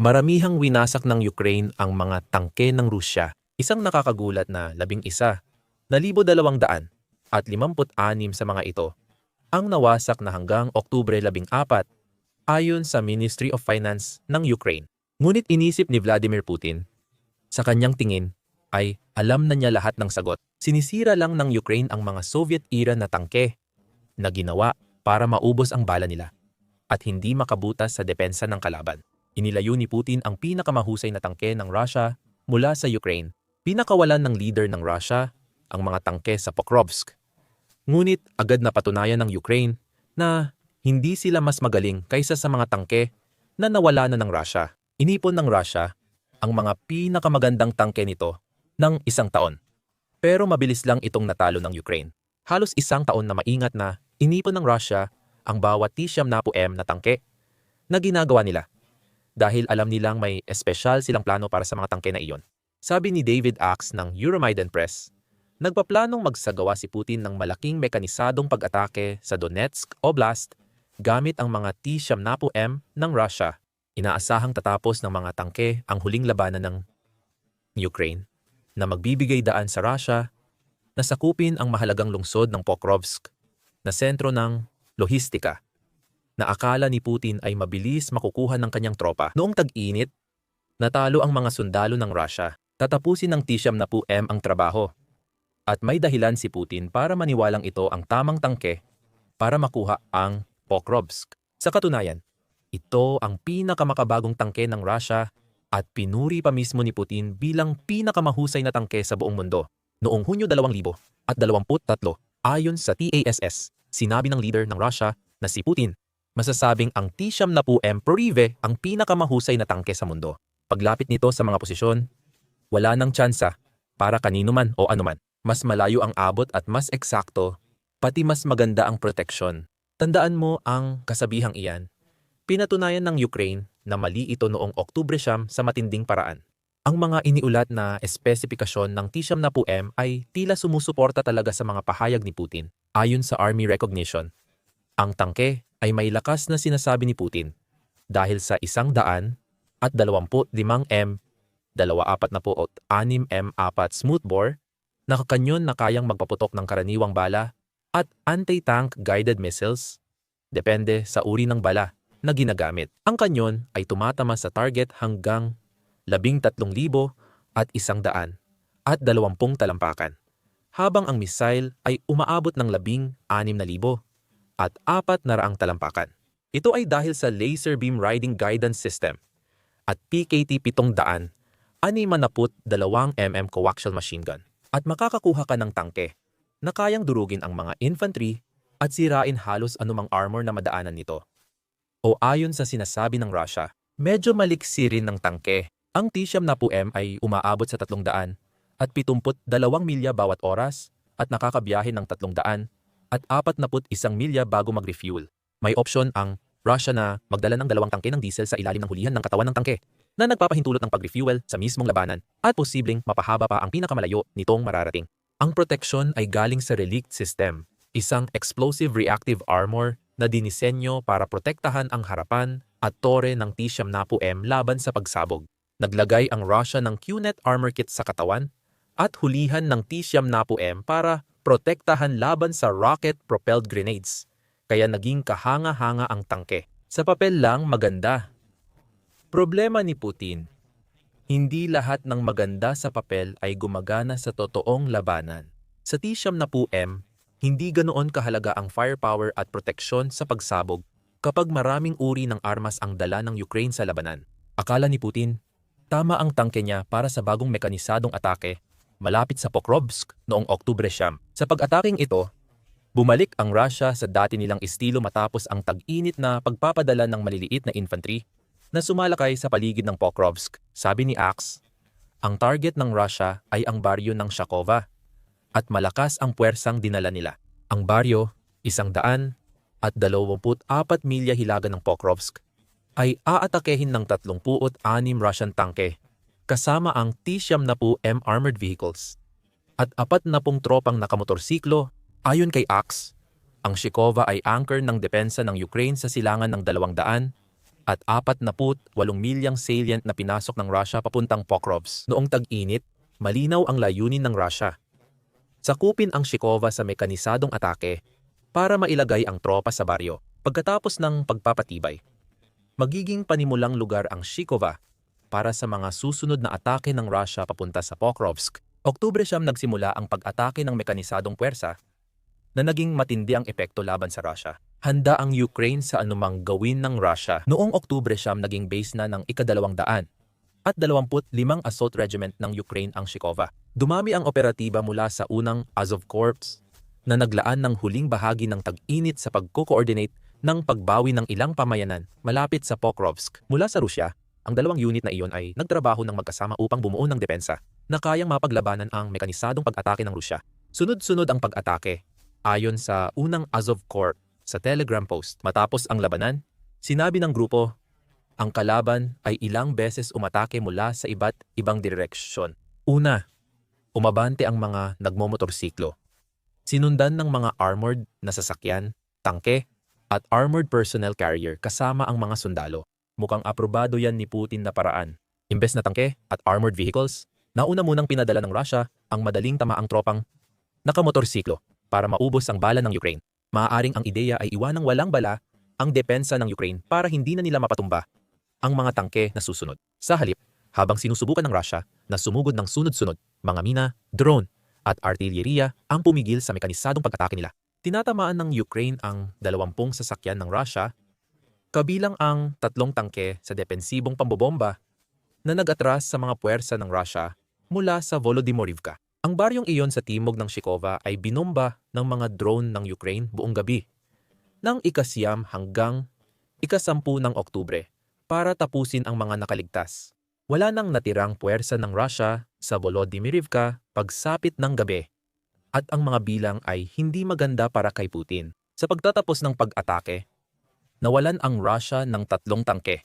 Maramihang winasak ng Ukraine ang mga tangke ng Rusya. Isang nakakagulat na labing isa na libo dalawang daan at limamput anim sa mga ito ang nawasak na hanggang Oktubre 14 ayon sa Ministry of Finance ng Ukraine. Ngunit inisip ni Vladimir Putin, sa kanyang tingin ay alam na niya lahat ng sagot. Sinisira lang ng Ukraine ang mga Soviet-era na tangke na ginawa para maubos ang bala nila at hindi makabutas sa depensa ng kalaban. Inilayo ni Putin ang pinakamahusay na tangke ng Russia mula sa Ukraine. Pinakawalan ng leader ng Russia ang mga tangke sa Pokrovsk. Ngunit agad na patunayan ng Ukraine na hindi sila mas magaling kaysa sa mga tangke na nawala na ng Russia. Inipon ng Russia ang mga pinakamagandang tangke nito ng isang taon. Pero mabilis lang itong natalo ng Ukraine. Halos isang taon na maingat na inipon ng Russia ang bawat T-siyam na po M na tangke na ginagawa nila dahil alam nilang may espesyal silang plano para sa mga tangke na iyon. Sabi ni David Axe ng Euromaidan Press, nagpaplanong magsagawa si Putin ng malaking mekanisadong pag-atake sa Donetsk Oblast gamit ang mga T-70M ng Russia. Inaasahang tatapos ng mga tangke ang huling labanan ng Ukraine na magbibigay daan sa Russia na sakupin ang mahalagang lungsod ng Pokrovsk na sentro ng lohistika na akala ni Putin ay mabilis makukuha ng kanyang tropa. Noong tag-init, natalo ang mga sundalo ng Russia. Tatapusin ng T-70 na po M ang trabaho. At may dahilan si Putin para maniwalang ito ang tamang tangke para makuha ang Pokrovsk. Sa katunayan, ito ang pinakamakabagong tangke ng Russia at pinuri pa mismo ni Putin bilang pinakamahusay na tangke sa buong mundo. Noong Hunyo 2023, ayon sa TASS, sinabi ng leader ng Russia na si Putin masasabing ang T-Siyam na po M Prorive ang pinakamahusay na tangke sa mundo. Paglapit nito sa mga posisyon, wala nang tsansa para kanino man o anuman. Mas malayo ang abot at mas eksakto, pati mas maganda ang proteksyon. Tandaan mo ang kasabihang iyan. Pinatunayan ng Ukraine na mali ito noong Oktubre siyam sa matinding paraan. Ang mga iniulat na espesipikasyon ng T-Siyam na po M ay tila sumusuporta talaga sa mga pahayag ni Putin. Ayon sa Army Recognition, ang tangke ay may lakas na sinasabi ni Putin dahil sa isang daan at 25 M, 246 M4 smoothbore na kakanyon na kayang magpaputok ng karaniwang bala at anti-tank guided missiles depende sa uri ng bala na ginagamit. Ang kanyon ay tumatama sa target hanggang 13,000 at 100 at 20 talampakan, habang ang missile ay umaabot ng 16,000 at apat na raang talampakan. Ito ay dahil sa Laser Beam Riding Guidance System at PKT 700, 62 mm coaxial machine gun at makakakuha ka ng tangke na kayang durugin ang mga infantry at sirain halos anumang armor na madaanan nito. O ayon sa sinasabi ng Russia, medyo maliksi rin ng tangke. Ang T-Siyam na M ay umaabot sa 300 at 72 milya bawat oras at nakakabiyahe ng 300 at 41 milya bago mag-refuel. May option ang Russia na magdala ng dalawang tangke ng diesel sa ilalim ng hulihan ng katawan ng tangke na nagpapahintulot ng pag-refuel sa mismong labanan at posibleng mapahaba pa ang pinakamalayo nitong mararating. Ang proteksyon ay galing sa Relict System, isang explosive reactive armor na dinisenyo para protektahan ang harapan at tore ng T-70M laban sa pagsabog. Naglagay ang Russia ng QNet armor kit sa katawan at hulihan ng T-70M para protektahan laban sa rocket-propelled grenades, kaya naging kahanga-hanga ang tangke. Sa papel lang maganda. Problema ni Putin, hindi lahat ng maganda sa papel ay gumagana sa totoong labanan. Sa T-Siyam na M, hindi ganoon kahalaga ang firepower at proteksyon sa pagsabog kapag maraming uri ng armas ang dala ng Ukraine sa labanan. Akala ni Putin, tama ang tangke niya para sa bagong mekanisadong atake malapit sa Pokrovsk noong Oktubre siyam. Sa pag-ataking ito, bumalik ang Russia sa dati nilang estilo matapos ang tag-init na pagpapadala ng maliliit na infantry na sumalakay sa paligid ng Pokrovsk. Sabi ni Axe, ang target ng Russia ay ang baryo ng Shakova at malakas ang puwersang dinala nila. Ang baryo, isang daan at 24 milya hilaga ng Pokrovsk, ay aatakehin ng 36 Russian tanke kasama ang T-70M armored vehicles at apat na pong tropang nakamotorsiklo ayon kay Axe. Ang Shikova ay anchor ng depensa ng Ukraine sa silangan ng 200 at 48 milyang salient na pinasok ng Russia papuntang Pokrovsk. Noong tag-init, malinaw ang layunin ng Russia. Sakupin ang Shikova sa mekanisadong atake para mailagay ang tropa sa baryo. Pagkatapos ng pagpapatibay, magiging panimulang lugar ang Shikova para sa mga susunod na atake ng Russia papunta sa Pokrovsk. Oktubre siyam nagsimula ang pag-atake ng mekanisadong puwersa na naging matindi ang epekto laban sa Russia. Handa ang Ukraine sa anumang gawin ng Russia. Noong Oktubre siyam naging base na ng ikadalawang daan at 25 Assault Regiment ng Ukraine ang Shikova. Dumami ang operatiba mula sa unang Azov Corps na naglaan ng huling bahagi ng tag-init sa pagko-coordinate ng pagbawi ng ilang pamayanan malapit sa Pokrovsk. Mula sa Rusya, ang dalawang unit na iyon ay nagtrabaho ng magkasama upang bumuo ng depensa na kayang mapaglabanan ang mekanisadong pag-atake ng Rusya. Sunod-sunod ang pag-atake ayon sa unang Azov Corps sa Telegram post. Matapos ang labanan, sinabi ng grupo, ang kalaban ay ilang beses umatake mula sa iba't ibang direksyon. Una, umabante ang mga nagmomotorsiklo. Sinundan ng mga armored na sasakyan, tangke, at armored personnel carrier kasama ang mga sundalo. Mukhang aprobado yan ni Putin na paraan. Imbes na tangke at armored vehicles, nauna munang pinadala ng Russia ang madaling tamaang tropang nakamotorsiklo para maubos ang bala ng Ukraine. Maaaring ang ideya ay iwanang walang bala ang depensa ng Ukraine para hindi na nila mapatumba ang mga tangke na susunod. Sa halip, habang sinusubukan ng Russia na sumugod ng sunod-sunod, mga mina, drone, at artilyeriya ang pumigil sa mekanisadong pag-atake nila. Tinatamaan ng Ukraine ang 20 sasakyan ng Russia, kabilang ang tatlong tangke sa depensibong pambobomba na nag-atras sa mga puwersa ng Russia mula sa Volodymyrivka. Ang baryong iyon sa timog ng Shikova ay binomba ng mga drone ng Ukraine buong gabi ng ikasiyam hanggang ikasampu ng Oktubre para tapusin ang mga nakaligtas. Wala nang natirang puwersa ng Russia sa Volodymyrivka pagsapit ng gabi at ang mga bilang ay hindi maganda para kay Putin. Sa pagtatapos ng pag-atake, nawalan ang Russia ng tatlong tangke,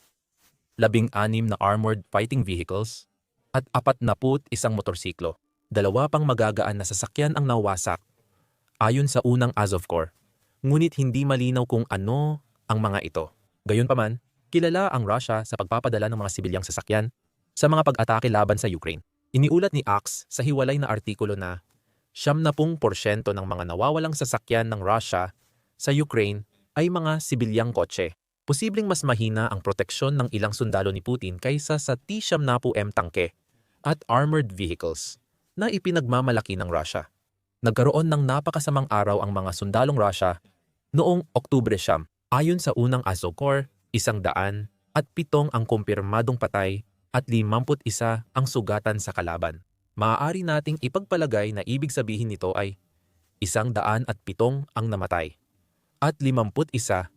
labing-anim na armored fighting vehicles, at apat na put isang motorsiklo. Dalawa pang magagaan na sasakyan ang nawasak, ayon sa unang Azov Corps. Ngunit hindi malinaw kung ano ang mga ito. Gayunpaman, kilala ang Russia sa pagpapadala ng mga sibilyang sasakyan sa mga pag-atake laban sa Ukraine. Iniulat ni Axe sa hiwalay na artikulo na 70% ng mga nawawalang sasakyan ng Russia sa Ukraine ay mga sibilyang kotse. Posibleng mas mahina ang proteksyon ng ilang sundalo ni Putin kaysa sa T-70M tangke at armored vehicles na ipinagmamalaki ng Russia. Nagkaroon ng napakasamang araw ang mga sundalong Russia noong Oktubre siyam. Ayon sa unang Azov Corps, isang daan at pitong ang kumpirmadong patay at 51 ang sugatan sa kalaban. Maaari nating ipagpalagay na ibig sabihin nito ay isang daan at pitong ang namatay at 51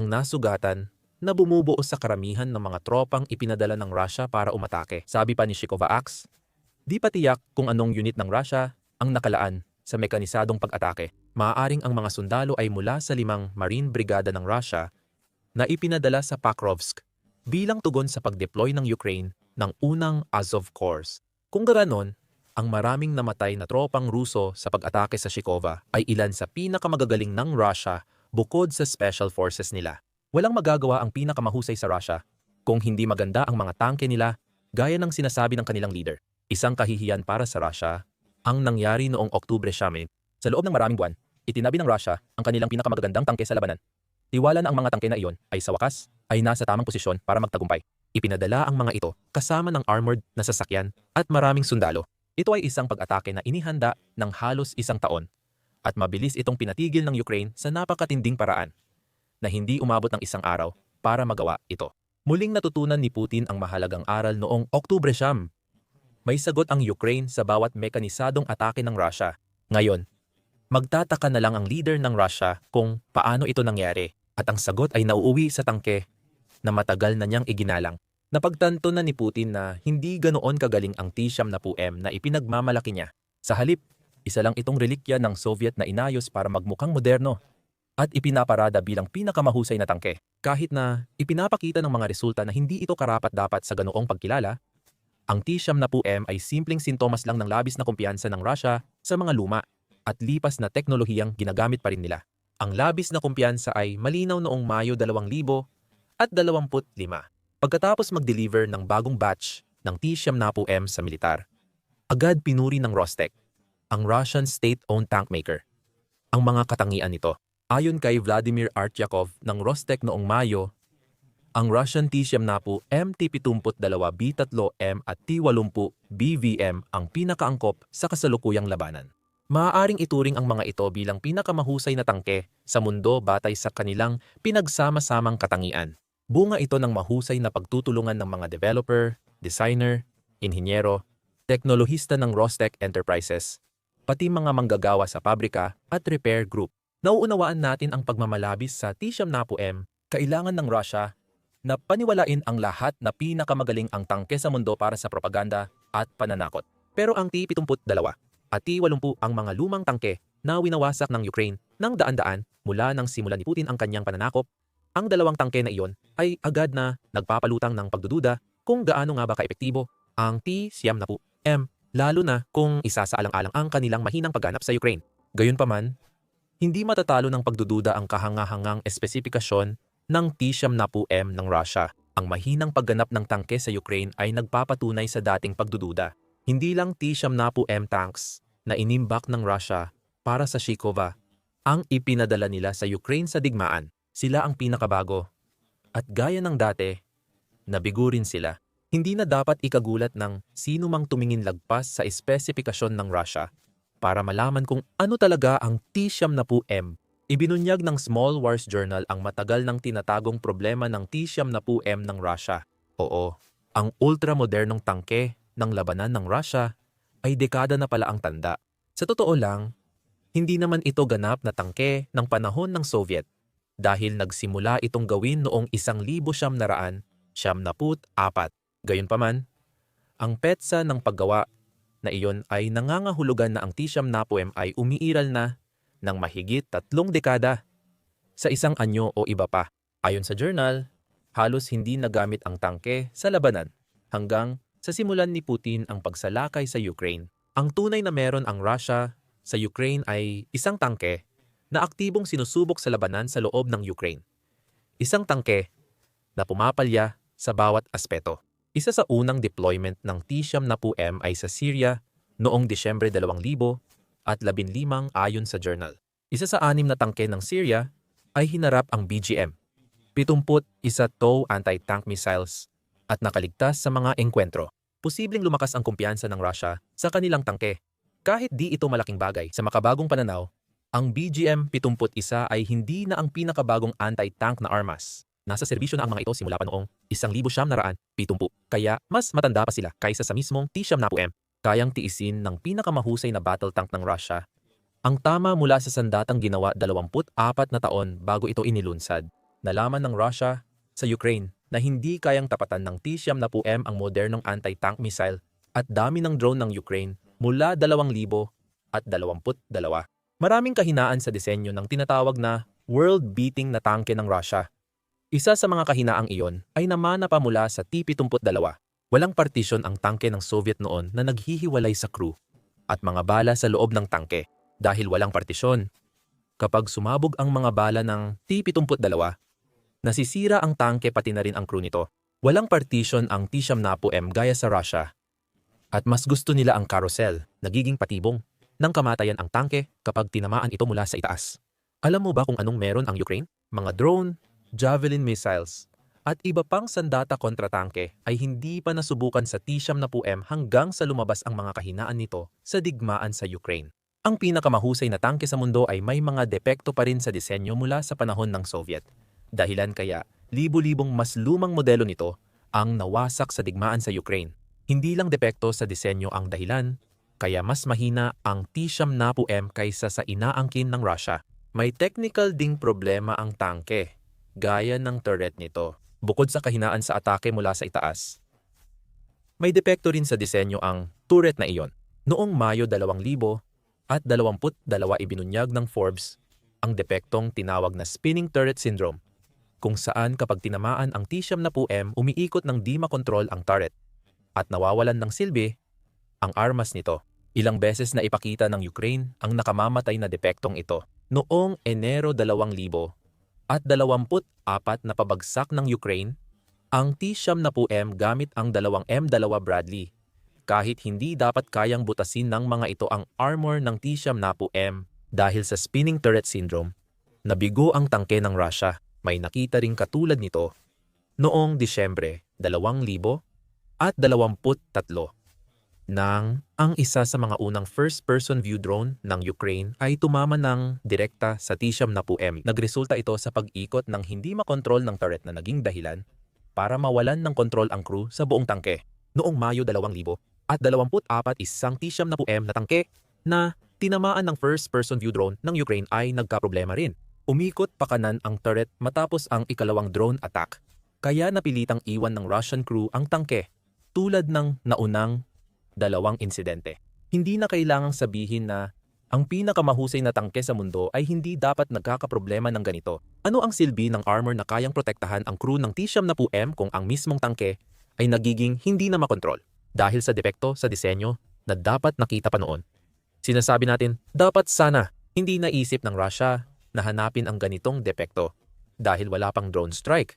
ang nasugatan na bumubuo sa karamihan ng mga tropang ipinadala ng Russia para umatake. Sabi pa ni Shikova Axe, di pa tiyak kung anong unit ng Russia ang nakalaan sa mekanisadong pag-atake. Maaaring ang mga sundalo ay mula sa limang Marine Brigada ng Russia na ipinadala sa Pakrovsk bilang tugon sa pag-deploy ng Ukraine ng unang Azov Corps. Kung gaganon, ang maraming namatay na tropang Ruso sa pag-atake sa Shikova ay ilan sa pinakamagagaling ng Russia bukod sa special forces nila. Walang magagawa ang pinakamahusay sa Russia kung hindi maganda ang mga tangke nila gaya ng sinasabi ng kanilang leader. Isang kahihiyan para sa Russia ang nangyari noong Oktubre Shamin. Sa loob ng maraming buwan, itinabi ng Russia ang kanilang pinakamagagandang tangke sa labanan. Tiwala na ang mga tangke na iyon ay sa wakas ay nasa tamang posisyon para magtagumpay. Ipinadala ang mga ito kasama ng armored na sasakyan at maraming sundalo. Ito ay isang pag-atake na inihanda ng halos isang taon at mabilis itong pinatigil ng Ukraine sa napakatinding paraan na hindi umabot ng isang araw para magawa ito. Muling natutunan ni Putin ang mahalagang aral noong Oktubre siyam. May sagot ang Ukraine sa bawat mekanisadong atake ng Russia. Ngayon, magtataka na lang ang leader ng Russia kung paano ito nangyari at ang sagot ay nauuwi sa tangke na matagal na niyang iginalang. Napagtanto na ni Putin na hindi ganoon kagaling ang T-SAM na PUM na ipinagmamalaki niya. Sa halip, isa lang itong relikya ng Soviet na inayos para magmukhang moderno at ipinaparada bilang pinakamahusay na tangke. Kahit na ipinapakita ng mga resulta na hindi ito karapat-dapat sa ganoong pagkilala, ang T-SAM na PUM ay simpleng sintomas lang ng labis na kumpiyansa ng Russia sa mga luma at lipas na teknolohiyang ginagamit pa rin nila. Ang labis na kumpiyansa ay malinaw noong Mayo 2000 at 25. Pagkatapos mag-deliver ng bagong batch ng T-70M sa militar, agad pinuri ng Rostec, ang Russian state-owned tank maker, ang mga katangian nito. Ayon kay Vladimir Artyakov ng Rostec noong Mayo, ang Russian T-70 MT-72B3M at T-80 BVM ang pinakaangkop sa kasalukuyang labanan. Maaaring ituring ang mga ito bilang pinakamahusay na tangke sa mundo batay sa kanilang pinagsama-samang katangian. Bunga ito ng mahusay na pagtutulungan ng mga developer, designer, inhinyero, teknolohista ng Rostec Enterprises, pati mga manggagawa sa pabrika at repair group. Nauunawaan natin ang pagmamalabis sa T-70M, kailangan ng Russia na paniwalain ang lahat na pinakamagaling ang tangke sa mundo para sa propaganda at pananakot. Pero ang T-72 at T-80 ang mga lumang tangke na winawasak ng Ukraine ng daan-daan mula nang simulan ni Putin ang kanyang pananakop, ang dalawang tangke na iyon ay agad na nagpapalutang ng pagdududa kung gaano nga ba kaepektibo ang T-70M lalo na kung isa sa alang-alang ang kanilang mahinang pagganap sa Ukraine. Gayunpaman, hindi matatalo ng pagdududa ang kahangahangang espesipikasyon ng T-70M ng Russia. Ang mahinang pagganap ng tangke sa Ukraine ay nagpapatunay sa dating pagdududa. Hindi lang T-70M tanks na inimbak ng Russia para sa Shikova ang ipinadala nila sa Ukraine sa digmaan. Sila ang pinakabago. At gaya ng dati, nabigo rin sila. Hindi na dapat ikagulat ng sino mang tumingin lagpas sa espesipikasyon ng Russia para malaman kung ano talaga ang T-70M. Ibinunyag ng Small Wars Journal ang matagal nang tinatagong problema ng T-70M ng Russia. Oo, ang ultramodernong tangke ng labanan ng Russia ay dekada na pala ang tanda. Sa totoo lang, hindi naman ito ganap na tangke ng panahon ng Soviet dahil nagsimula itong gawin noong 1974. Gayunpaman, ang petsa ng paggawa na iyon ay nangangahulugan na ang T-70M ay umiiral na ng mahigit tatlong dekada sa isang anyo o iba pa. Ayon sa journal, halos hindi nagamit ang tangke sa labanan hanggang sa simulan ni Putin ang pagsalakay sa Ukraine. Ang tunay na meron ang Russia sa Ukraine ay isang tangke na aktibong sinusubok sa labanan sa loob ng Ukraine. Isang tangke na pumapalya sa bawat aspeto. Isa sa unang deployment ng T-70M ay sa Syria noong Disyembre 2015 ayon sa journal. Isa sa anim na tangke ng Syria ay hinarap ang BGM, 70 isa TOW anti-tank missiles at nakaligtas sa mga engkwentro. Posibleng lumakas ang kumpiyansa ng Russia sa kanilang tangke. Kahit di ito malaking bagay sa makabagong pananaw, ang BGM 71 ay hindi na ang pinakabagong anti-tank na armas Nasa serbisyo na ang mga ito simula pa noong 1970, kaya mas matanda pa sila kaysa sa mismong T-70M. Kayang tiisin ng pinakamahusay na battle tank ng Russia. Ang tama mula sa sandatang ginawa 24 na taon bago ito inilunsad. Nalaman ng Russia sa Ukraine na hindi kayang tapatan ng T-70M ang modernong anti-tank missile at dami ng drone ng Ukraine mula 2,000 at 22. Maraming kahinaan sa disenyo ng tinatawag na world-beating na tangke ng Russia isa sa mga kahinaang iyon ay namana pa mula sa T-72. Walang partisyon ang tangke ng Soviet noon na naghihiwalay sa crew at mga bala sa loob ng tangke dahil walang partisyon. Kapag sumabog ang mga bala ng T-72, nasisira ang tangke pati na rin ang crew nito. Walang partition ang T-70M gaya sa Russia. At mas gusto nila ang carousel, nagiging patibong, nang kamatayan ang tangke kapag tinamaan ito mula sa itaas. Alam mo ba kung anong meron ang Ukraine? Mga drone, Javelin missiles, at iba pang sandata kontra tangke ay hindi pa nasubukan sa T-70M hanggang sa lumabas ang mga kahinaan nito sa digmaan sa Ukraine. Ang pinakamahusay na tangke sa mundo ay may mga depekto pa rin sa disenyo mula sa panahon ng Soviet. Dahilan kaya, libo-libong mas lumang modelo nito ang nawasak sa digmaan sa Ukraine. Hindi lang depekto sa disenyo ang dahilan, kaya mas mahina ang T-70M kaysa sa inaangkin ng Russia. May technical ding problema ang tangke gaya ng turret nito, bukod sa kahinaan sa atake mula sa itaas. May depekto rin sa disenyo ang turret na iyon. Noong Mayo 2000 at 22 ibinunyag ng Forbes ang depektong tinawag na spinning turret syndrome, kung saan kapag tinamaan ang T-70M umiikot ng di makontrol ang turret at nawawalan ng silbi ang armas nito. Ilang beses na ipakita ng Ukraine ang nakamamatay na depektong ito. Noong Enero 2000 at 24 na pabagsak ng Ukraine, ang T-70M gamit ang 2M2 Bradley. Kahit hindi dapat kayang butasin ng mga ito ang armor ng T-70M dahil sa spinning turret syndrome, nabigo ang tangke ng Russia. May nakita ring katulad nito noong Disyembre 2000 at 23 nang ang isa sa mga unang first-person view drone ng Ukraine ay tumama ng direkta sa T-70M. Nagresulta ito sa pag-ikot ng hindi makontrol ng turret na naging dahilan para mawalan ng kontrol ang crew sa buong tangke. Noong Mayo 2000 at 24 isang T-70M na tangke na tinamaan ng first-person view drone ng Ukraine ay nagkaproblema rin. Umikot pa kanan ang turret matapos ang ikalawang drone attack. Kaya napilitang iwan ng Russian crew ang tangke tulad ng naunang dalawang insidente. Hindi na kailangang sabihin na ang pinakamahusay na tangke sa mundo ay hindi dapat nagkakaproblema ng ganito. Ano ang silbi ng armor na kayang protektahan ang crew ng T-70M kung ang mismong tangke ay nagiging hindi na makontrol dahil sa depekto sa disenyo na dapat nakita pa noon? Sinasabi natin, dapat sana hindi naisip ng Russia na hanapin ang ganitong depekto dahil wala pang drone strike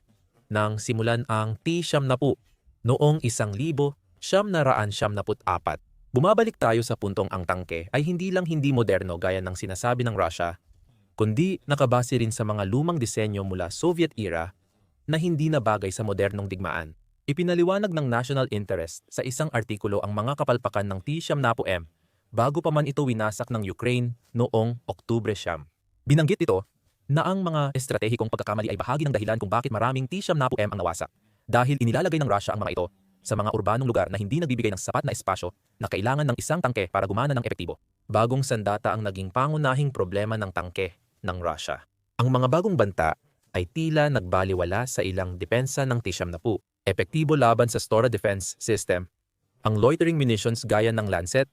nang simulan ang T-70 noong isang libo siyam na raan siyam naput apat. Bumabalik tayo sa puntong ang tangke ay hindi lang hindi moderno gaya ng sinasabi ng Russia, kundi nakabase rin sa mga lumang disenyo mula Soviet era na hindi na bagay sa modernong digmaan. Ipinaliwanag ng national interest sa isang artikulo ang mga kapalpakan ng T-70M bago pa man ito winasak ng Ukraine noong Oktubre siyam. Binanggit ito na ang mga estratehikong pagkakamali ay bahagi ng dahilan kung bakit maraming T-70M ang nawasak dahil inilalagay ng Russia ang mga ito sa mga urbanong lugar na hindi nagbibigay ng sapat na espasyo na kailangan ng isang tangke para gumana ng epektibo. Bagong sandata ang naging pangunahing problema ng tangke ng Russia. Ang mga bagong banta ay tila nagbaliwala sa ilang depensa ng T-70. Epektibo laban sa Stora Defense System, ang loitering munitions gaya ng Lancet,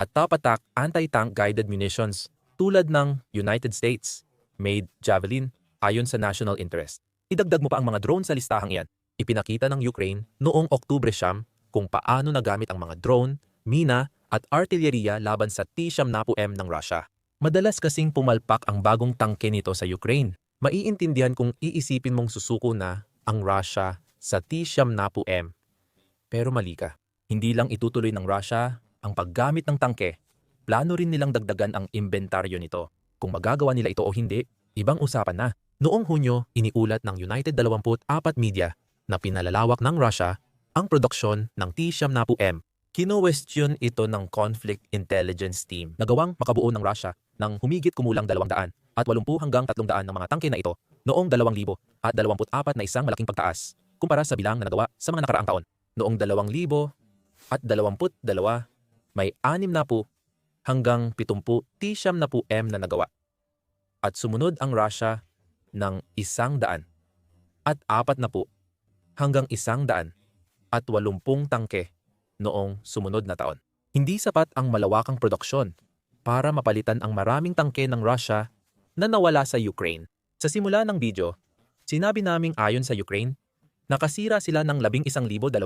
at top attack anti-tank guided munitions tulad ng United States made Javelin ayon sa national interest. Idagdag mo pa ang mga drone sa listahang iyan Ipinakita ng Ukraine noong Oktubre siyam kung paano nagamit ang mga drone, mina at artilyeriya laban sa T-70M ng Russia. Madalas kasing pumalpak ang bagong tangke nito sa Ukraine. Maiintindihan kung iisipin mong susuko na ang Russia sa T-70M. Pero mali ka. Hindi lang itutuloy ng Russia ang paggamit ng tangke, plano rin nilang dagdagan ang inventaryo nito. Kung magagawa nila ito o hindi, ibang usapan na. Noong Hunyo, iniulat ng United 24 Media na pinalalawak ng Russia ang produksyon ng T-70M. Kino-question ito ng Conflict Intelligence Team na gawang makabuo ng Russia ng humigit kumulang 200 at 80 hanggang 300 ng mga tangke na ito noong 2000 at 24 na isang malaking pagtaas kumpara sa bilang na nagawa sa mga nakaraang taon. Noong 2000 at 22 may 6 na po hanggang 70 T-70M na nagawa. At sumunod ang Russia ng isang daan at apat na po hanggang isang daan at walumpung tangke noong sumunod na taon. Hindi sapat ang malawakang produksyon para mapalitan ang maraming tangke ng Russia na nawala sa Ukraine. Sa simula ng video, sinabi naming ayon sa Ukraine, nakasira sila ng 11,200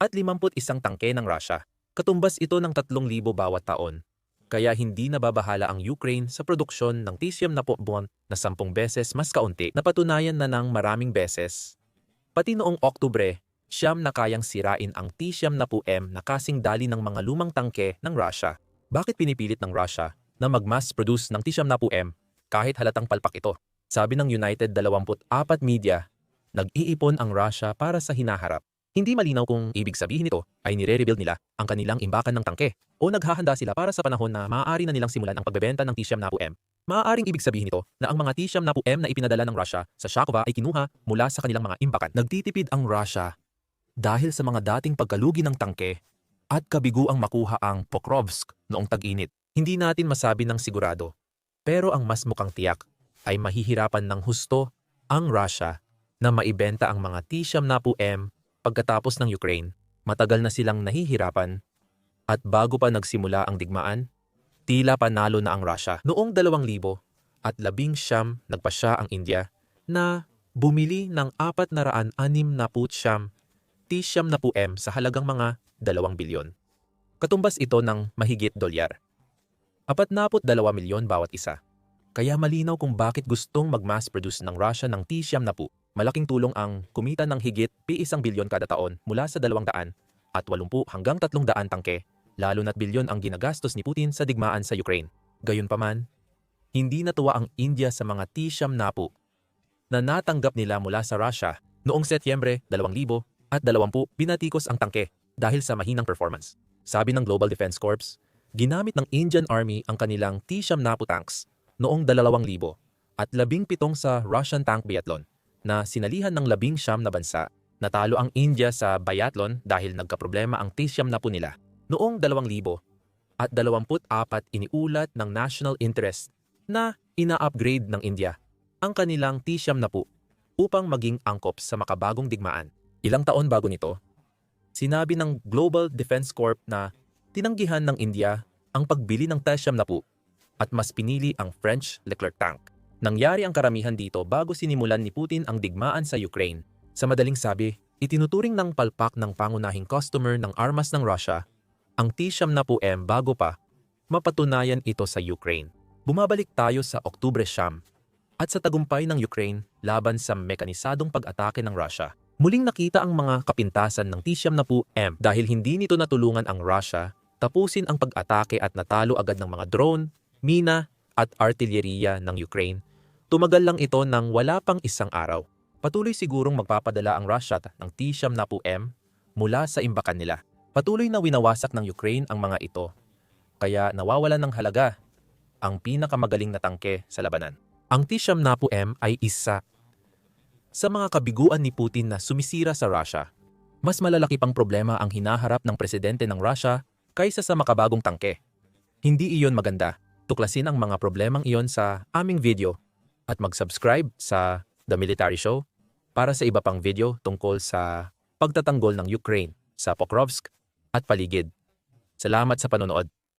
at 51 tangke ng Russia. Katumbas ito ng 3,000 bawat taon. Kaya hindi nababahala ang Ukraine sa produksyon ng tisium na buwan na 10 beses mas kaunti na patunayan na ng maraming beses Pati noong Oktubre, siyam na kayang sirain ang T-siyam na m na kasing dali ng mga lumang tangke ng Russia. Bakit pinipilit ng Russia na mag-mass produce ng T-siyam na m kahit halatang palpak ito? Sabi ng United 24 Media, nag-iipon ang Russia para sa hinaharap. Hindi malinaw kung ibig sabihin nito ay nire-rebuild nila ang kanilang imbakan ng tangke o naghahanda sila para sa panahon na maaari na nilang simulan ang pagbebenta ng T-siyam na m Maaaring ibig sabihin nito na ang mga T-siyam na M na ipinadala ng Russia sa Shakova ay kinuha mula sa kanilang mga imbakan. Nagtitipid ang Russia dahil sa mga dating pagkalugi ng tangke at kabiguang makuha ang Pokrovsk noong tag-init. Hindi natin masabi ng sigurado. Pero ang mas mukhang tiyak ay mahihirapan ng husto ang Russia na maibenta ang mga T-siyam na M pagkatapos ng Ukraine. Matagal na silang nahihirapan at bago pa nagsimula ang digmaan, tila panalo na ang Russia. Noong 2000 at labing siyam nagpasya ang India na bumili ng 406 na putsyam T-siyam na M sa halagang mga 2 bilyon. Katumbas ito ng mahigit dolyar. 42 milyon bawat isa. Kaya malinaw kung bakit gustong mag-mass produce ng Russia ng T-siyam na po. Malaking tulong ang kumita ng higit P1 bilyon kada taon mula sa 200 at 80 hanggang 300 tangke, lalo na't bilyon ang ginagastos ni Putin sa digmaan sa Ukraine. Gayunpaman, hindi natuwa ang India sa mga T-siyam na po na natanggap nila mula sa Russia noong Setyembre 2000 at 20 binatikos ang tangke dahil sa mahinang performance. Sabi ng Global Defense Corps, ginamit ng Indian Army ang kanilang T-siyam na po tanks noong 2000 at 17 sa Russian Tank Biathlon na sinalihan ng labing siyam na bansa. Natalo ang India sa biathlon dahil nagkaproblema ang T-siyam na nila. Noong 2000 at 24 iniulat ng national interest na ina-upgrade ng India ang kanilang T-siyam na po upang maging angkop sa makabagong digmaan. Ilang taon bago nito, sinabi ng Global Defense Corp na tinanggihan ng India ang pagbili ng T-siyam na po at mas pinili ang French Leclerc tank. Nangyari ang karamihan dito bago sinimulan ni Putin ang digmaan sa Ukraine. Sa madaling sabi, itinuturing ng palpak ng pangunahing customer ng armas ng Russia ang T-siyam na po M bago pa mapatunayan ito sa Ukraine. Bumabalik tayo sa Oktubre siyam at sa tagumpay ng Ukraine laban sa mekanisadong pag-atake ng Russia. Muling nakita ang mga kapintasan ng T-siyam na po M dahil hindi nito natulungan ang Russia tapusin ang pag-atake at natalo agad ng mga drone, mina at artilyeriya ng Ukraine. Tumagal lang ito ng wala pang isang araw. Patuloy sigurong magpapadala ang Russia ng T-siyam na po M mula sa imbakan nila. Patuloy na winawasak ng Ukraine ang mga ito. Kaya nawawalan ng halaga ang pinakamagaling na tangke sa labanan. Ang T-siyam na po M ay isa sa mga kabiguan ni Putin na sumisira sa Russia. Mas malalaki pang problema ang hinaharap ng presidente ng Russia kaysa sa makabagong tangke. Hindi iyon maganda. Tuklasin ang mga problemang iyon sa aming video at mag-subscribe sa The Military Show para sa iba pang video tungkol sa pagtatanggol ng Ukraine sa Pokrovsk at paligid. Salamat sa panonood.